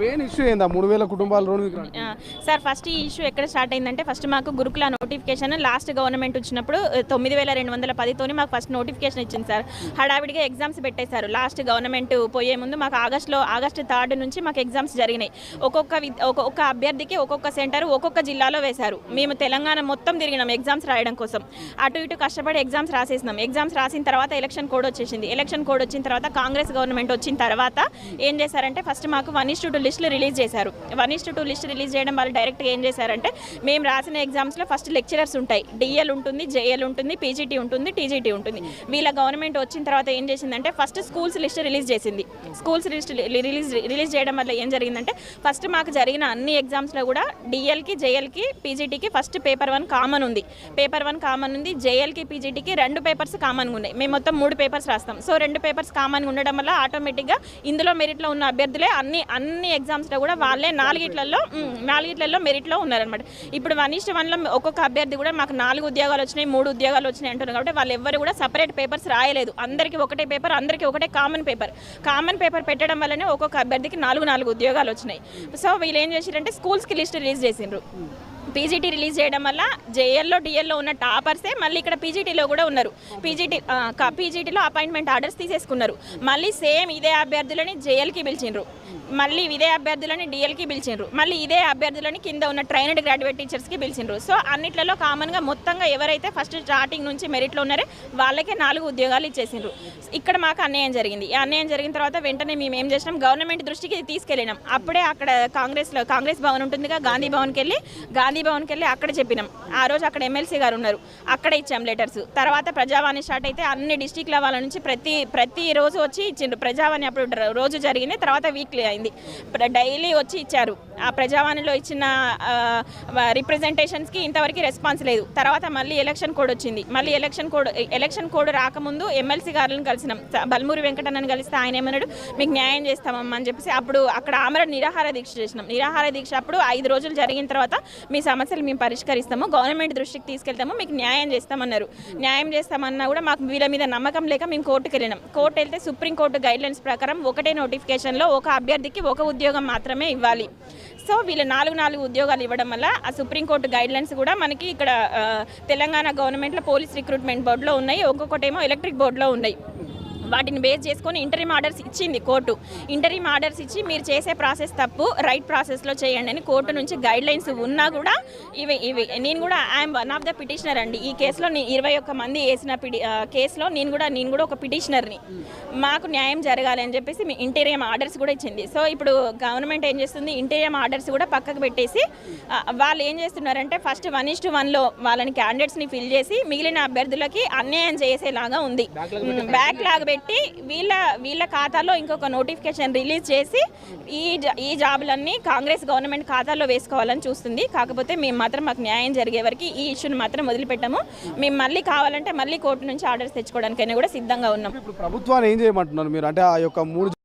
Main issue ఏందా? మూడు వేల సార్ ఫస్ట్ ఈ ఇష్యూ ఎక్కడ స్టార్ట్ అయిందంటే ఫస్ట్ మాకు గురుకుల నోటిఫికేషన్ లాస్ట్ గవర్నమెంట్ వచ్చినప్పుడు తొమ్మిది వేల రెండు వందల పదితోని మాకు ఫస్ట్ నోటిఫికేషన్ ఇచ్చింది సార్. హడావిడిగా ఎగ్జామ్స్ పెట్టేశారు. లాస్ట్ గవర్నమెంట్ పోయే ముందు మాకు ఆగస్టులో ఆగస్ట్ థర్డ్ నుంచి మాకు ఎగ్జామ్స్ జరిగినాయి. ఒక్కొక్క ఒక్కొక్క అభ్యర్థికి ఒక్కొక్క సెంటర్ ఒక్కొక్క జిల్లాలో వేశారు. మేము తెలంగాణ మొత్తం తిరిగినాం ఎగ్జామ్స్ రాయడం కోసం. అటు ఇటు కష్టపడి ఎగ్జామ్స్ రాసేసినాం. ఎగ్జామ్స్ రాసిన తర్వాత ఎలక్షన్ కోడ్ వచ్చేసింది. ఎలక్షన్ కోడ్ వచ్చిన తర్వాత కాంగ్రెస్ గవర్నమెంట్ వచ్చిన తర్వాత ఏం చేశారంటే ఫస్ట్ మాకు వన్ ఇస్ టూ లిస్టులు రిలీజ్ చేశారు. One is two list release చేయడం వాళ్ళు డైరెక్ట్గా ఏం చేశారంటే మేము రాసిన ఎగ్జామ్స్లో ఫస్ట్ లెక్చరర్స్ ఉంటాయి. డిఎల్ ఉంటుంది జేఎల్ ఉంటుంది పీజీటీ ఉంటుంది టీజీటీ ఉంటుంది. వీళ్ళ గవర్నమెంట్ వచ్చిన తర్వాత ఏం చేసిందంటే ఫస్ట్ స్కూల్స్ లిస్ట్ రిలీజ్ చేసింది. స్కూల్స్ లిస్ట్ రిలీజ్ రిలీజ్ చేయడం వల్ల ఏం జరిగిందంటే ఫస్ట్ మాకు జరిగిన అన్ని ఎగ్జామ్స్లో కూడా డిఎల్కి జేఎల్కి పీజీటీకి ఫస్ట్ పేపర్ వన్ కామన్ ఉంది. పేపర్ వన్ కామన్ ఉంది జేఎల్కి పీజీటీకి రెండు పేపర్స్ కామన్గా ఉన్నాయి. మేము మొత్తం మూడు పేపర్స్ రాస్తాం. సో రెండు పేపర్స్ కామన్గా ఉండడం వల్ల ఆటోమేటిక్గా ఇందులో మెరిట్లో ఉన్న అభ్యర్థులే అన్ని అన్ని ఎగ్జామ్స్లో కూడా వాళ్ళే నాలుగిట్లలో నాలుగిట్లలో మెరిట్లో ఉన్నారనమాట ఇప్పుడు వన్ ఇష్ట వన్లో ఒక్కొక్క అభ్యర్థి కూడా మాకు నాలుగు ఉద్యోగాలు వచ్చినాయి మూడు ఉద్యోగాలు వచ్చినాయి అంటున్నారు కాబట్టి వాళ్ళు ఎవరు కూడా సపరేట్ పేపర్స్ రాయలేదు. అందరికీ ఒకటే పేపర్ అందరికీ ఒకటే కామన్ పేపర్ కామన్ పేపర్ పెట్టడం వల్లనే ఒక్కొక్క అభ్యర్థికి నాలుగు నాలుగు ఉద్యోగాలు వచ్చినాయి. సో వీళ్ళు ఏం చేశారంటే స్కూల్స్కి లిస్ట్ రిలీజ్ చేసిండ్రు పీజీటీ రిలీజ్ చేయడం వల్ల జేఎల్లో డిఎల్లో ఉన్న టాపర్సే మళ్ళీ ఇక్కడ పీజీటీలో కూడా ఉన్నారు. పీజీటీ పీజీటీలో అపాయింట్మెంట్ ఆర్డర్స్ తీసేసుకున్నారు. మళ్ళీ సేమ్ ఇదే అభ్యర్థులని జేఎల్కి పిలిచిండ్రు. మళ్ళీ ఇదే అభ్యర్థులని డిఎల్కి పిలిచిండ్రు. మళ్ళీ ఇదే అభ్యర్థులని కింద ఉన్న ట్రైనడ్ గ్రాడ్యుయేట్ టీచర్స్కి పిలిచిండ్రు. సో అన్నిట్లలో కామన్గా మొత్తంగా ఎవరైతే ఫస్ట్ స్టార్టింగ్ నుంచి మెరిట్లో ఉన్నారో వాళ్ళకే నాలుగు ఉద్యోగాలు ఇచ్చేసిండ్రు. ఇక్కడ మాకు అన్యాయం జరిగింది. ఈ అన్యాయం జరిగిన తర్వాత వెంటనే మేము ఏం చేసినాం? గవర్నమెంట్ దృష్టికి తీసుకెళ్ళినాం. అప్పుడే అక్కడ కాంగ్రెస్లో కాంగ్రెస్ భవన్ ఉంటుందిగా గాంధీ భవన్కి వెళ్ళి గాంధీ భవన్కి వెళ్ళి అక్కడ చెప్పినాం. ఆ రోజు అక్కడ ఎమ్మెల్సీ గారు ఉన్నారు అక్కడ ఇచ్చాం లెటర్స్. తర్వాత ప్రజావాణి స్టార్ట్ అయితే అన్ని డిస్టిక్ల వాళ్ళ నుంచి ప్రతి ప్రతి రోజు వచ్చి ఇచ్చిండ్రు. ప్రజావాణి అప్పుడు రోజు జరిగింది. తర్వాత వీక్లీ అయింది. డైలీ వచ్చి ఇచ్చారు. ఆ ప్రజావాణిలో ఇచ్చిన రిప్రజెంటేషన్స్కి ఇంతవరకు రెస్పాన్స్ లేదు. తర్వాత మళ్ళీ ఎలక్షన్ కోడ్ వచ్చింది. మళ్ళీ ఎలక్షన్ కోడ్ ఎలక్షన్ కోడ్ రాకముందు ఎమ్మెల్సీ గారులను కలిసినాం. బల్మూరి వెంకటన్నని కలిస్తే ఆయన ఏమన్నాడు? మీకు న్యాయం చేస్తామమ్మా అని చెప్పేసి అప్పుడు అక్కడ ఆమర నిరాహార దీక్ష చేసినాం. నిరాహార దీక్ష అప్పుడు ఐదు రోజులు జరిగిన తర్వాత మీ సమస్యలు మేము పరిష్కరిస్తాము గవర్నమెంట్ దృష్టికి తీసుకెళ్తాము మీకు న్యాయం చేస్తామన్నారు. న్యాయం చేస్తామన్నా కూడా మాకు వీళ్ళ మీద నమ్మకం లేక మేము కోర్టుకు వెళ్ళినాం. కోర్టు వెళ్తే సుప్రీంకోర్టు గైడ్లైన్స్ ప్రకారం ఒకటే నోటిఫికేషన్లో ఒక అభ్యర్థికి ఒక ఉద్యోగం మాత్రమే ఇవ్వాలి. సో వీళ్ళు నాలుగు నాలుగు ఉద్యోగాలు ఇవ్వడం వల్ల ఆ సుప్రీంకోర్టు గైడ్లైన్స్ కూడా మనకి ఇక్కడ తెలంగాణ గవర్నమెంట్లో పోలీస్ రిక్రూట్మెంట్ బోర్డులో ఉన్నాయి ఒక్కొక్కటేమో ఎలక్ట్రిక్ బోర్డులో ఉన్నాయి. వాటిని బేస్ చేసుకొని ఇంటరీమ్ ఆర్డర్స్ ఇచ్చింది కోర్టు. ఇంటరీమ్ ఆర్డర్స్ ఇచ్చి మీరు చేసే ప్రాసెస్ తప్పు రైట్ ప్రాసెస్లో చేయండి అని కోర్టు నుంచి గైడ్ లైన్స్ ఉన్నా కూడా ఇవి ఇవి నేను కూడా I'm one of the petitioner అండి. ఈ కేసులో ఇరవై ఒక్క మంది వేసిన పిటి కేసులో నేను కూడా నేను కూడా ఒక పిటిషనర్ని మాకు న్యాయం జరగాలి అని చెప్పేసి మీ ఇంటీరియం ఆర్డర్స్ కూడా ఇచ్చింది. సో ఇప్పుడు గవర్నమెంట్ ఏం చేస్తుంది? ఇంటీరియం ఆర్డర్స్ కూడా పక్కకు పెట్టేసి వాళ్ళు ఏం చేస్తున్నారంటే ఫస్ట్ వన్ ఇస్ టు వన్లో వాళ్ళని క్యాండిడేట్స్ని ఫిల్ చేసి మిగిలిన అభ్యర్థులకి అన్యాయం చేసేలాగా ఉంది. బ్యాక్ లాగ్ పెట్టి వీళ్ళ వీళ్ళ ఖాతాలో ఇంకొక నోటిఫికేషన్ రిలీజ్ చేసి ఈ ఈ జాబులన్నీ కాంగ్రెస్ గవర్నమెంట్ ఖాతాలో వేసుకోవాలని చూస్తుంది. కాకపోతే మేము మాత్రం మాకు న్యాయం జరిగే వరకు ఈ ఇష్యూని మాత్రం వదిలిపెట్టాము. మేము మళ్ళీ కావాలంటే మళ్ళీ కోర్టు నుంచి ఆర్డర్స్ తెచ్చుకోవడానికైనా కూడా సిద్ధంగా ఉన్నాం. ఇప్పుడు ప్రభుత్వాన్ని ఏం చేయమంటున్నారు మీరు? అంటే ఆ యొక్క మూడు